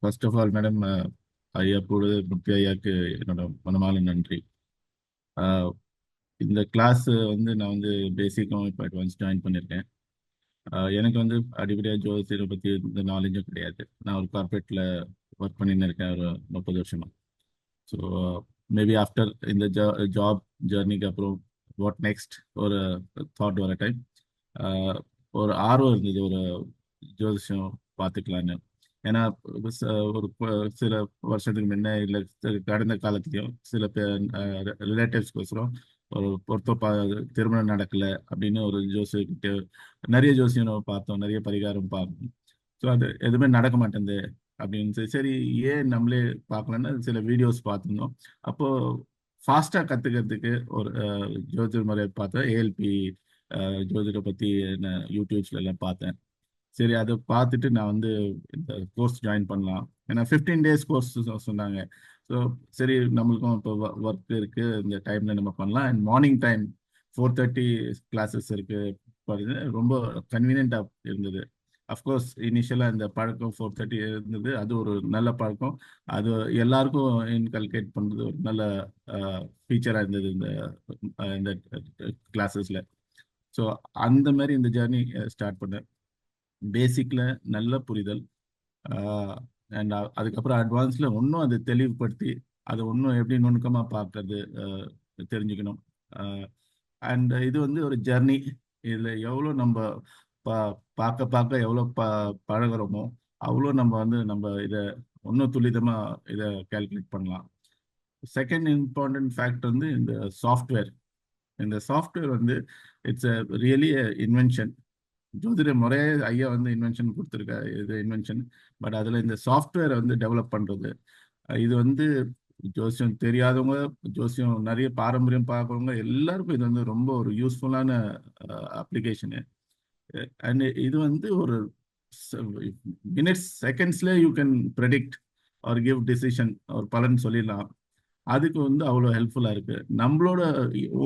First of all madam ஐயா பொழுது முக்கிய ஐயாக்கு என்னோட மனமால நன்றி. Uh, இந்த கிளாஸ் வந்து நான் வந்து பேசிக்கும் இப்போ அட்வான்ஸ் ஜாயின் பண்ணியிருக்கேன் uh, எனக்கு வந்து அடிப்படையாக ஜோசியரை பற்றி இந்த நாலேஜும் கிடையாது. நான் ஒரு கார்பரேட்டில் ஒர்க் பண்ணின்னு இருக்கேன் ஒரு முப்பது வருஷமாக ஸோ மேபி ஆஃப்டர் இந்த ஜாப் ஜேர்னிக்கு அப்புறம் வாட் நெக்ஸ்ட் ஒரு தாட் வர டைம் uh, ஒரு ஆர்வம் இருந்தது. ஒரு ஜோதிஷம் பார்த்துக்கலான்னு ஏன்னா ஒரு சில வருஷத்துக்கு முன்ன இல்லை கடந்த காலத்துலையும் சில ரிலேட்டிவ்ஸ்க்கோசரம் ஒரு பொருத்த பா திருமணம் நடக்கல அப்படின்னு ஒரு ஜோசியர்கிட்ட நிறைய ஜோசியம் நம்ம பார்த்தோம் நிறைய பரிகாரம் பார்த்தோம். ஸோ அது எதுவுமே நடக்க மாட்டேங்குது அப்படின்னு சொல்லி சரி ஏன் நம்மளே பார்க்கலன்னு சில வீடியோஸ் பார்த்துருந்தோம். அப்போ ஃபாஸ்ட்டாக கற்றுக்கிறதுக்கு ஒரு ஜோதிட முறை பார்த்தேன். ஏஎல்பி ஜோதிட பற்றி நான் யூடியூப்ஸ்ல எல்லாம் பார்த்தேன். சரி அதை பார்த்துட்டு நான் வந்து இந்த கோர்ஸ் ஜாயின் பண்ணலாம். ஏன்னா ஃபிஃப்டீன் டேஸ் கோர்ஸ் சொன்னாங்க. ஸோ சரி நம்மளுக்கும் இப்போ ஒர்க் இருக்கு. இந்த டைம்ல நம்ம பண்ணலாம். And morning time four thirty classes இருக்கு. பாருங்க ரொம்ப கன்வீனியன்ட்டாக இருந்தது. அஃப்கோர்ஸ் இனிஷியலாக இந்த பழக்கம் ஃபோர் தேர்ட்டி இருந்தது. அது ஒரு நல்ல பழக்கம். அது எல்லாருக்கும் இன்கல்கேட் பண்ணுறது ஒரு நல்ல ஃபீச்சராக இருந்தது இந்த இந்த கிளாஸஸில் ஸோ அந்த மாதிரி இந்த ஜேர்னி ஸ்டார்ட் பண்ணேன். பேசிக்ல நல்ல புரிதல். அண்ட் அதுக்கப்புறம் அட்வான்ஸ்ல இன்னும் அதை தெளிவுபடுத்தி அதை இன்னும் எப்படி நுணுக்கமாக பார்க்கறது தெரிஞ்சுக்கணும். அண்ட் இது வந்து ஒரு ஜர்னி இதில் எவ்வளோ நம்ம பா பார்க்க பார்க்க எவ்வளோ ப பழகுறோமோ அவ்வளோ நம்ம வந்து நம்ம இதை இன்னும் துல்லிதமாக இதை கால்குலேட் பண்ணலாம். செகண்ட் இம்பார்ட்டன்ட் ஃபேக்ட் வந்து இந்த சாஃப்ட்வேர் இந்த சாஃப்ட்வேர் வந்து இட்ஸ் அ ரியலி இன்வென்ஷன் ஜோதிட முறையே ஐயா வந்து இன்வென்ஷன் கொடுத்துருக்காரு இது இன்வென்ஷன் பட் அதில் இந்த சாஃப்ட்வேரை வந்து டெவலப் பண்ணுறது இது வந்து ஜோசியம் தெரியாதவங்க ஜோசியம் நிறைய பாரம்பரியம் பார்க்குறவங்க எல்லாருக்கும் இது வந்து ரொம்ப ஒரு யூஸ்ஃபுல்லான அப்ளிகேஷனு அண்ட் இது வந்து ஒரு minutes செகண்ட்ஸ்ல you can predict or give decision ஒரு பலன் சொல்லிடலாம். அதுக்கு வந்து அவ்வளோ ஹெல்ப்ஃபுல்லாக இருக்குது நம்மளோட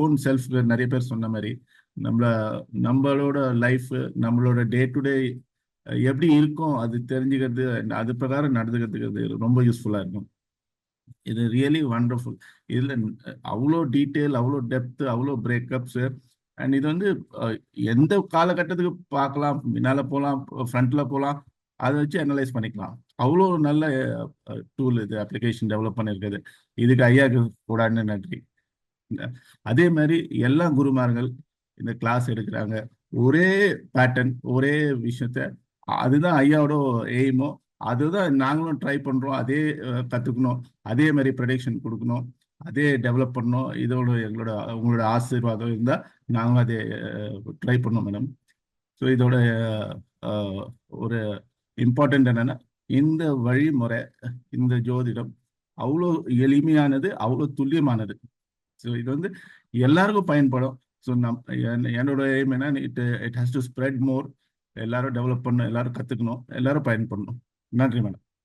ஓன் செல்ஃப் நிறைய பேர் சொன்ன மாதிரி நம்மள நம்மளோட லைஃப் நம்மளோட டே டு டே எப்படி இருக்கும் அது தெரிஞ்சுக்கிறது அது பிரகாரம் நடந்துக்கிறதுக்கு ரொம்ப யூஸ்ஃபுல்லாக இருக்கும். இது ரியலி வண்டர்ஃபுல் இதில் அவ்வளோ டீட்டெயில் அவ்வளோ டெப்த் அவ்வளோ பிரேக்கப்ஸ் அண்ட் இது வந்து எந்த காலகட்டத்துக்கு பார்க்கலாம் முன்னால போகலாம் ஃப்ரண்ட்ல போகலாம் அதை வச்சு அனலைஸ் பண்ணிக்கலாம். அவ்வளோ நல்ல டூல் இது அப்ளிகேஷன் டெவலப் பண்ணியிருக்குது. இதுக்கு ஐயாக்கு கூடாதுன்னு நன்றி. அதே மாதிரி எல்லா குருமார்கள் இந்த கிளாஸ் எடுக்கிறாங்க. ஒரே பேட்டர்ன் ஒரே விஷயத்த அதுதான் ஐயாவோட எய்மோ அதுதான் நாங்களும் ட்ரை பண்றோம் அதே கத்துக்கணும். அதே மாதிரி ப்ரொடக்ஷன் கொடுக்கணும். அதே டெவலப் பண்ணணும். இதோட எங்களோட உங்களோட ஆசீர்வாதம் இருந்தால் நாங்களும் அதே ட்ரை பண்ணோம் மேடம் ஸோ இதோட ஒரு இம்பார்ட்டன்ட் என்னன்னா இந்த வழிமுறை இந்த ஜோதிடம் அவ்வளோ எளிமையானது அவ்வளோ துல்லியமானது. ஸோ இது வந்து எல்லாருக்கும் பயன்படும். ஸோ நம் என்னோட எய்ம் என்ன? It it has to spread more எல்லாரும் டெவலப் பண்ணணும் எல்லாரும் கற்றுக்கணும் எல்லாரும் பயன்படணும். நன்றி மேடம்